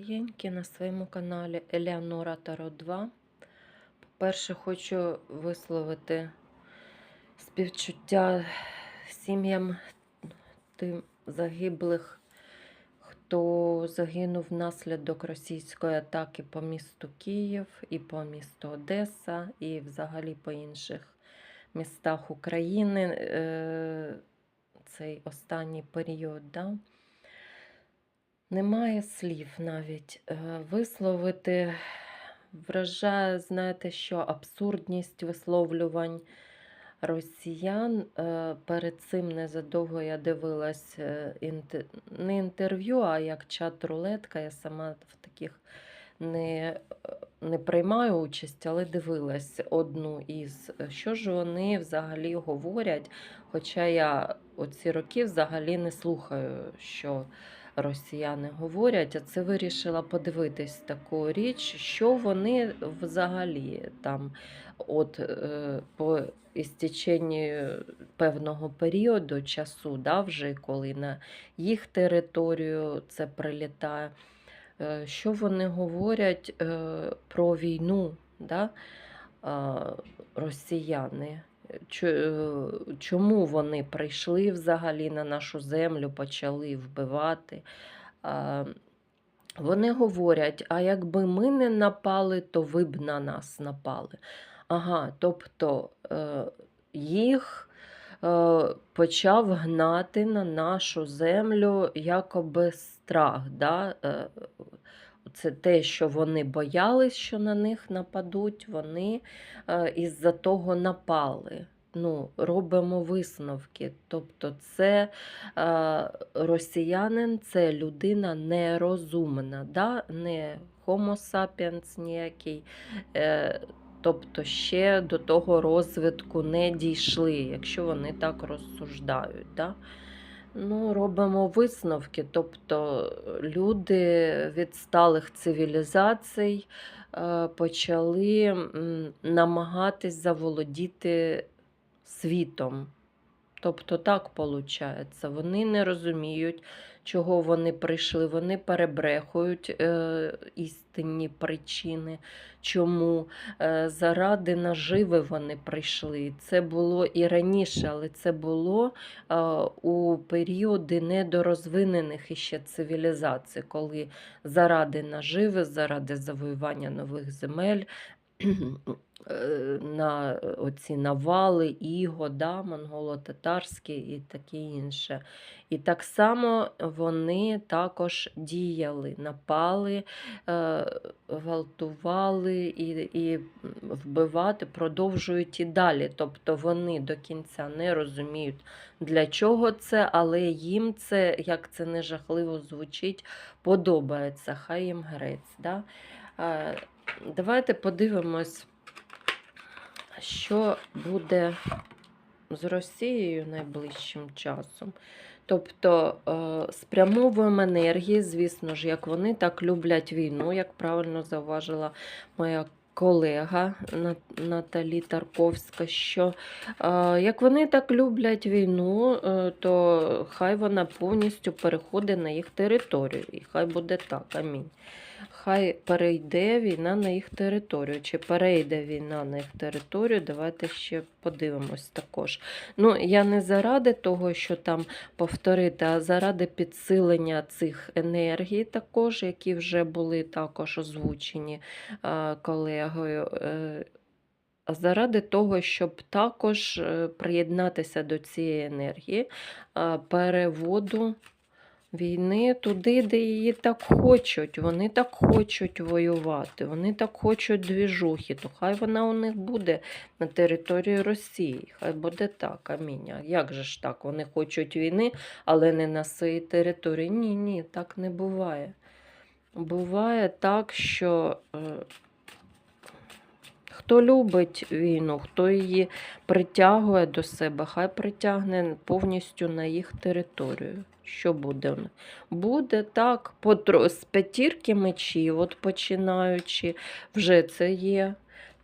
дорогенькі, на своєму каналі Елеонора Таро 2. По-перше, хочу висловити співчуття сім'ям тим загиблих, хто загинув внаслідок російської атаки по місту Київ і по місту Одеса, і взагалі по інших містах України е, цей останній період. Да? Немає слів навіть е, висловити. Вражає, знаєте, що абсурдність висловлювань росіян. Е, Перед цим незадовго я дивилась е, не інтерв'ю, а як чат-рулетка. Я сама в таких не, не приймаю участь, але дивилась одну із. Що ж вони взагалі говорять? Хоча я оці роки взагалі не слухаю, що росіяни говорять, а це вирішила подивитись таку річ, що вони взагалі там, от е, по істеченні певного періоду часу, да, вже коли на їх територію це прилітає, е, що вони говорять е, про війну, да, росіяни. Е, Чому вони прийшли взагалі на нашу землю, почали вбивати? Вони говорять: а якби ми не напали, то ви б на нас напали. Ага, тобто е, їх е, почав гнати на нашу землю якоби страх. Да? Це те, що вони боялись, що на них нападуть, вони е, із-за того напали. Ну, робимо висновки. Тобто, це е, росіянин, це людина нерозумна, да? не Homo sapiens ніякий. Е, Тобто ще до того розвитку не дійшли, якщо вони так розсуждають. Да? Ну, робимо висновки. Тобто люди відсталих цивілізацій е, почали намагатись заволодіти світом. Тобто так виходить. Вони не розуміють, чого вони прийшли. Вони перебрехують е, істинні причини, чому е, заради наживи вони прийшли. Це було і раніше, але це було е, у періоди недорозвинених іще цивілізацій, коли заради наживи, заради завоювання нових земель. Е, На оці навали, іго, да, монголо-татарські і таке інше. І так само вони також діяли, напали, е, гвалтували і, і вбивати продовжують і далі. Тобто вони до кінця не розуміють, для чого це, але їм це, як це не жахливо звучить, подобається. Хай їм грець. Да? Давайте подивимось, що буде з Росією найближчим часом. Тобто е, спрямовуємо енергії, звісно ж, як вони так люблять війну, як правильно зауважила моя колега Наталі Тарковська, що е, як вони так люблять війну, е, то хай вона повністю переходить на їх територію. І хай буде так. Амінь. Хай перейде війна на їх територію. Чи перейде війна на їх територію? Давайте ще подивимось також. Ну, я не заради того, що там повторити, а заради підсилення цих енергій, також, які вже були також озвучені е, колегою. Е, заради того, щоб також е, приєднатися до цієї енергії, переводу війни туди, де її так хочуть. Вони так хочуть воювати, вони так хочуть двіжухи, то хай вона у них буде на території Росії. Хай буде так, амінь. Як же ж так? Вони хочуть війни, але не на своїй території. Ні, ні, так не буває. Буває так, що е, хто любить війну, хто її притягує до себе, хай притягне повністю на їх територію. Що буде? Буде так, з п'ятірки мечів, от починаючи, вже це є.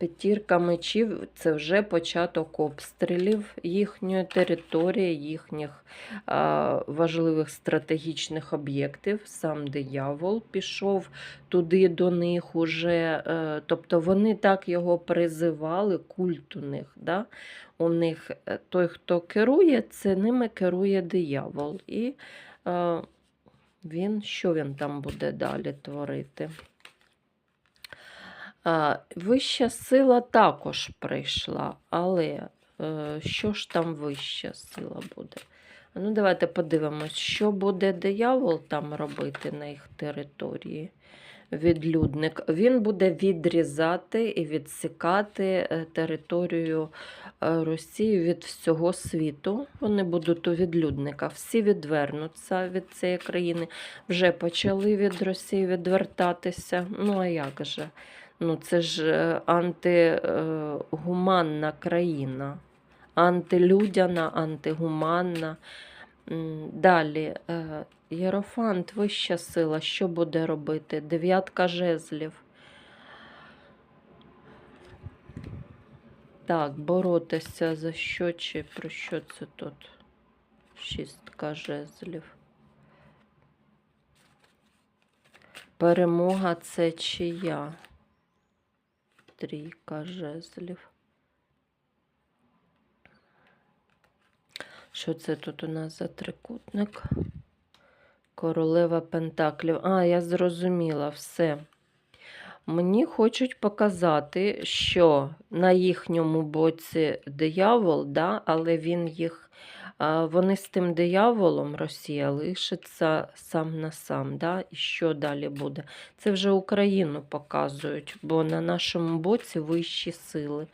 П'ятірка мечів це вже початок обстрілів їхньої території, їхніх а, важливих стратегічних об'єктів. Сам диявол пішов туди до них уже. Е, тобто вони так його призивали, культ у них. Да? У них е, той, хто керує, це ними керує диявол. І е, він, що він там буде далі творити? А, Вища сила також прийшла, але е, що ж там вища сила буде? Ну, давайте подивимось, що буде диявол там робити на їх території. Відлюдник. Він буде відрізати і відсікати е, територію е, Росії від всього світу. Вони будуть у відлюдника. Всі відвернуться від цієї країни. Вже почали від Росії відвертатися. Ну, а як же? Ну, це ж е, антигуманна країна, антилюдяна, антигуманна. Далі, е, Єрофант, вища сила, що буде робити? Дев'ятка жезлів. Так, боротися за що чи про що це тут? Шістка жезлів. Перемога це чия? Трійка жезлів. Що це тут у нас за трикутник? Королева Пентаклів. А, я зрозуміла все. Мені хочуть показати, що на їхньому боці диявол, да, але він їх, вони з тим дияволом Росія лишиться сам на сам. Да? І що далі буде? Це вже Україну показують, бо на нашому боці вищі сили.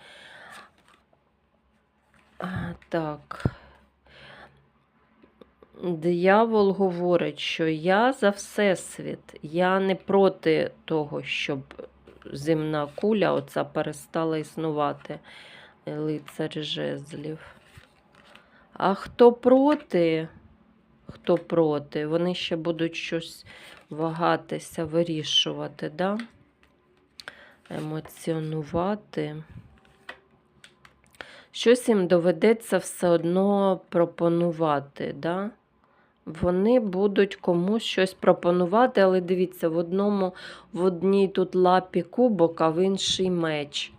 Так. Диявол говорить, що я за всесвіт, я не проти того, щоб земна куля оця перестала існувати, лицар жезлів. А хто проти, хто проти, вони ще будуть щось вагатися, вирішувати, да? емоціонувати. Щось їм доведеться все одно пропонувати, да? Вони будуть комусь щось пропонувати, але дивіться, в одному, в одній тут лапі кубок, а в інший меч.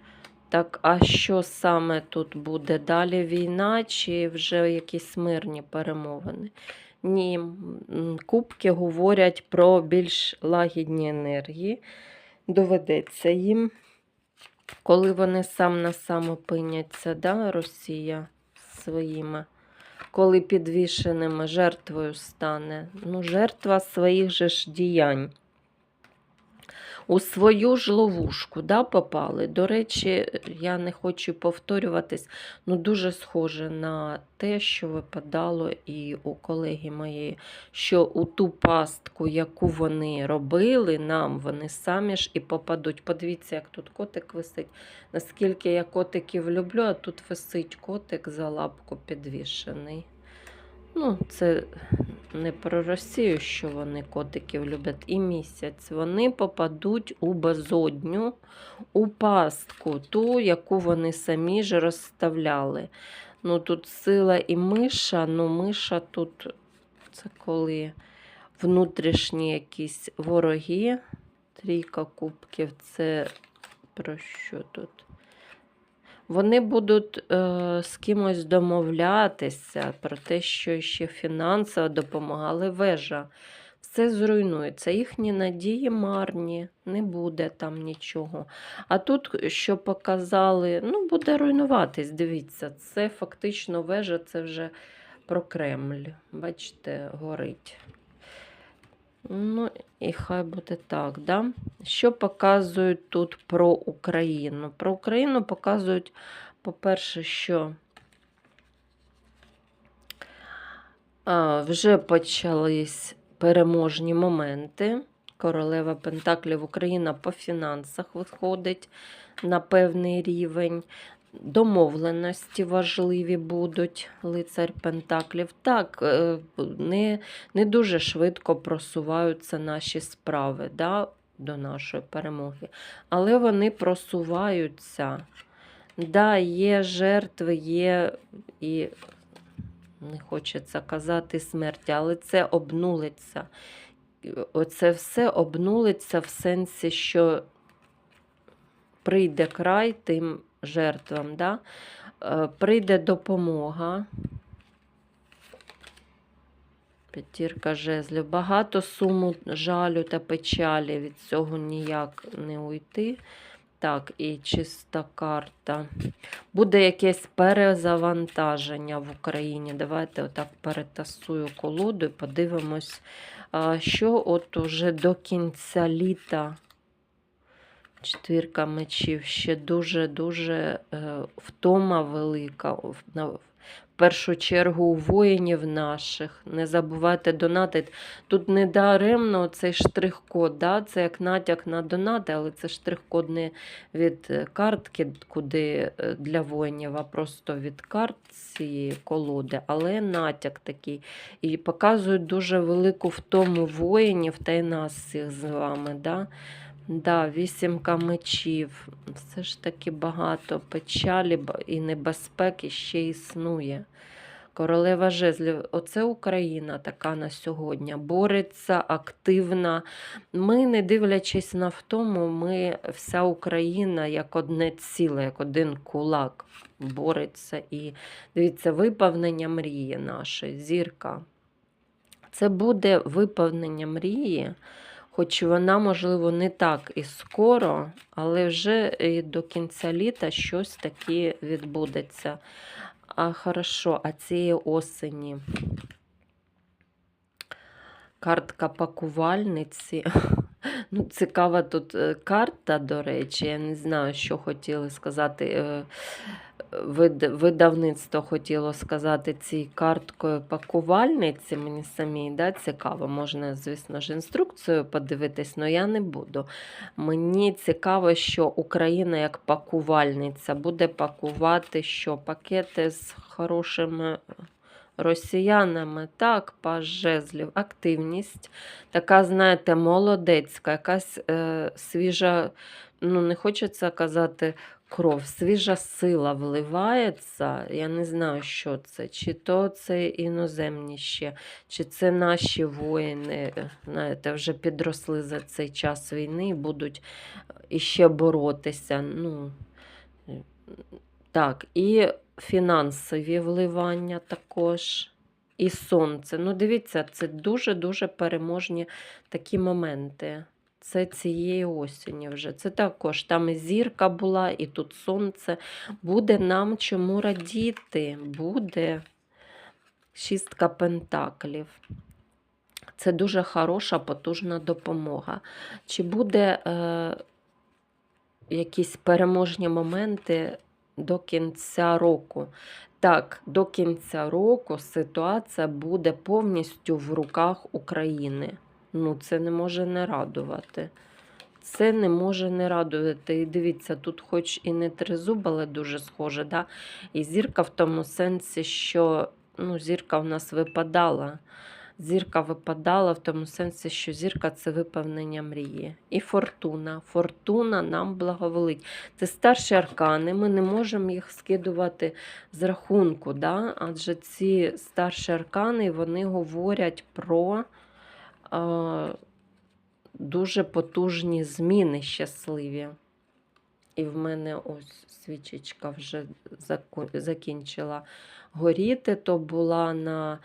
Так, а що саме тут буде? Далі війна чи вже якісь мирні перемовини? Ні, кубки говорять про більш лагідні енергії. Доведеться їм, коли вони сам на сам опиняться, да, Росія своїми коли підвішеними жертвою стане. Ну, жертва своїх же ж діянь. У свою ж ловушку да, попали. До речі, я не хочу повторюватись, ну дуже схоже на те, що випадало і у колеги моєї, що у ту пастку, яку вони робили нам, вони самі ж і попадуть. Подивіться, як тут котик висить. Наскільки я котиків люблю, а тут висить котик за лапку підвішений. Ну, це не про Росію, що вони котиків люблять і місяць. Вони попадуть у безодню, у пастку, ту, яку вони самі ж розставляли. Ну, тут сила і миша, ну миша тут це коли внутрішні якісь вороги. Трійка кубків, це про що тут? Вони будуть е, з кимось домовлятися про те, що ще фінансово допомагали вежа. Все зруйнується. Їхні надії марні, не буде там нічого. А тут, що показали, ну, буде руйнуватись. Дивіться, це фактично вежа, це вже про Кремль. Бачите, горить. Ну, і хай буде так, да? Що показують тут про Україну? Про Україну показують, по-перше, що вже почались переможні моменти. Королева Пентаклів Україна по фінансах виходить на певний рівень. Домовленості важливі будуть лицар Пентаклів. Так, е, не, не дуже швидко просуваються наші справи. Да? до нашої перемоги. Але вони просуваються. Да, є жертви, є і не хочеться казати смерті, але це обнулиться. Оце все обнулиться в сенсі, що прийде край тим жертвам, да? Е, прийде допомога. П'ятірка жезлів. Багато суму жалю та печалі. Від цього ніяк не уйти. Так, і чиста карта. Буде якесь перезавантаження в Україні. Давайте отак перетасую колоду і подивимось, що от уже до кінця літа. Четвірка мечів ще дуже-дуже е, втома велика. В, першу чергу у воїнів наших. Не забувайте донатити. Тут не даремно цей штрих-код. Да? Це як натяк на донати, але це штрих-код не від е, картки, куди е, для воїнів, а просто від карт цієї колоди, але натяк такий. І показують дуже велику втому воїнів та й нас всіх з вами. Да? Да, вісімка мечів. Все ж таки багато печалі і небезпеки ще існує. Королева жезлів, оце Україна така на сьогодні. Бореться, активна. Ми, не дивлячись на втому, ми вся Україна як одне ціле, як один кулак бореться. І дивіться, виповнення мрії нашої, зірка. Це буде виповнення мрії. Хоч вона, можливо, не так і скоро, але вже і до кінця літа щось таке відбудеться. А хорошо, а цієї осені. Картка пакувальниці. Ну, цікава тут е, карта, до речі. Я не знаю, що хотіли сказати. е, вид- Видавництво хотіло сказати цій карткою пакувальниці. Мені самій да, цікаво. Можна, звісно ж, інструкцію подивитись, але я не буду. Мені цікаво, що Україна як пакувальниця буде пакувати що пакети з хорошими росіянами. Так, паж активність, така, знаєте, молодецька, якась е, свіжа, ну не хочеться казати. Кров, свіжа сила вливається. Я не знаю, що це. Чи то це іноземні ще, чи це наші воїни, е, знаєте, вже підросли за цей час війни і будуть іще боротися. Ну, е, так, і фінансові вливання також. І сонце. Ну, дивіться, це дуже-дуже переможні такі моменти. Це цієї осені вже. Це також там і зірка була, і тут сонце. Буде нам чому радіти. Буде шістка пентаклів. Це дуже хороша, потужна допомога. Чи буде е, якісь переможні моменти до кінця року? Так, до кінця року ситуація буде повністю в руках України. Ну, це не може не радувати. Це не може не радувати. І дивіться, тут хоч і не тризуб, але дуже схоже. Да? І зірка в тому сенсі, що ну, зірка в нас випадала. Зірка випадала в тому сенсі, що зірка це виповнення мрії. І фортуна. Фортуна нам благоволить. Це старші аркани, ми не можемо їх скидувати з рахунку. Да? Адже ці старші аркани вони говорять про а, дуже потужні зміни щасливі. І в мене ось свічечка вже закінчила горіти, то була на,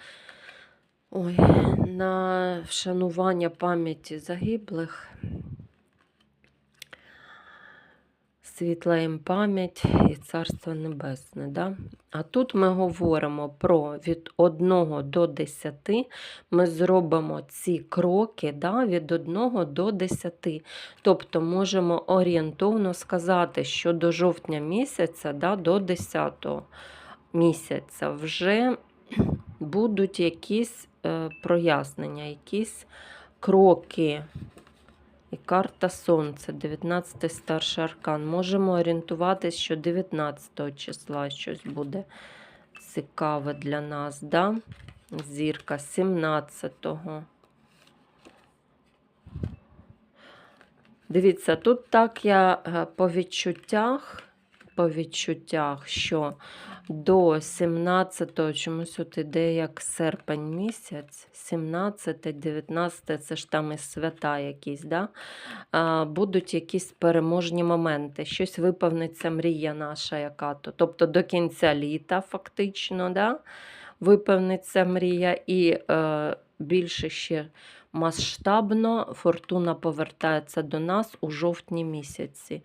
ой, на вшанування пам'яті загиблих. Світла їм пам'ять і царство небесне. Да? А тут ми говоримо про від 1 до 10 ми зробимо ці кроки да, від 1 до 10. Тобто можемо орієнтовно сказати, що до жовтня місяця, да, до 10 місяця вже будуть якісь е, прояснення, якісь кроки. І карта Сонця, 19 старший аркан. Можемо орієнтуватись, що 19 числа щось буде цікаве для нас. Да? Зірка 17-го. Дивіться, тут так я е, по відчуттях, по відчуттях, що до 17-го чомусь от іде як серпень місяць, 17, 19, це ж там і свята якісь, да? будуть якісь переможні моменти. Щось виповниться мрія наша яка-то. Тобто до кінця літа, фактично, да? виповниться мрія, і е, більше ще масштабно фортуна повертається до нас у жовтні місяці.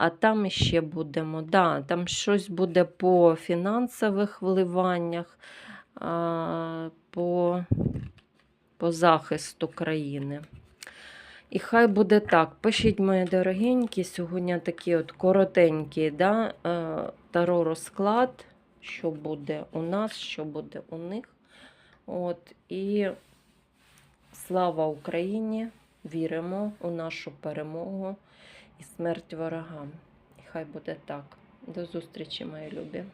А там іще будемо. Да, там щось буде по фінансових вливаннях, по, по захисту країни. І хай буде так. Пишіть, мої дорогенькі, сьогодні такий от коротенький да, е, таро розклад, що буде у нас, що буде у них. От, і слава Україні! Віримо у нашу перемогу і смерть ворогам. І хай буде так. До зустрічі, мої любі.